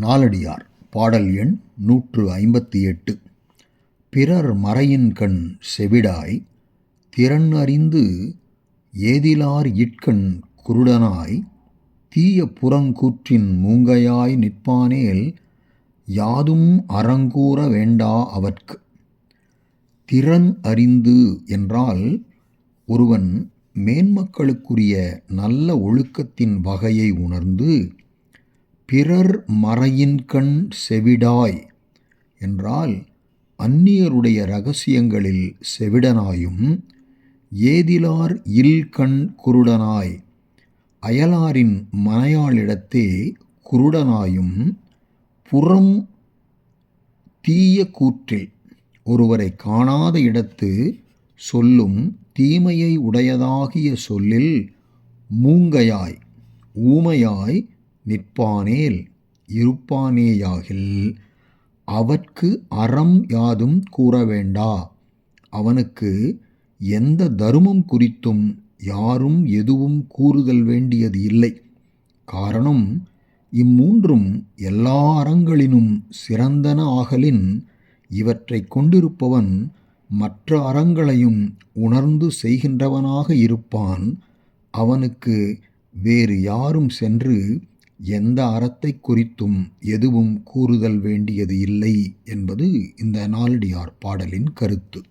நாலடியார். பாடல் எண் நூற்று ஐம்பத்தி எட்டு. பிறர் மறையின்கண் செவிடாய் திறன் அறிந்து ஏதிலார் இட்கண் குருடனாய் தீய புறங்கூற்றின் மூங்கையாய் நிற்பானேல் யாதும் அறங்கூற வேண்டா அவர்க்கு. திறன் அறிந்து என்றால் ஒருவன் மேன்மக்களுக்குரிய நல்ல ஒழுக்கத்தின் வகையை உணர்ந்து பிறர் மறையின்கண் செவிடாய் என்றால் அந்நியருடைய ரகசியங்களில் செவிடனாயும் ஏதிலார் இல்கண் குருடனாய் அயலாரின் மனையாளிடத்தே குருடனாயும் புறம் தீய கூற்றில் ஒருவரை காணாத இடத்து சொல்லும் தீமையை உடையதாகிய சொல்லில் மூங்கையாய் ஊமையாய் நிற்பானேல் இருப்பானேயாகில். அவற்கு அறம் யாதும் கூற வேண்டா அவனுக்கு எந்த தருமம் குறித்தும் யாரும் எதுவும் கூறுதல் வேண்டியது இல்லை. காரணம் இம்மூன்றும் எல்லா அறங்களினும் சிறந்தன ஆகலின் இவற்றை கொண்டிருப்பவன் மற்ற அறங்களையும் உணர்ந்து செய்கின்றவனாக இருப்பான். அவனுக்கு வேறு யாரும் சென்று எந்த அறத்தை குறித்தும் எதுவும் கூறுதல் வேண்டியது இல்லை என்பது இந்த நாலடியார் பாடலின் கருத்து.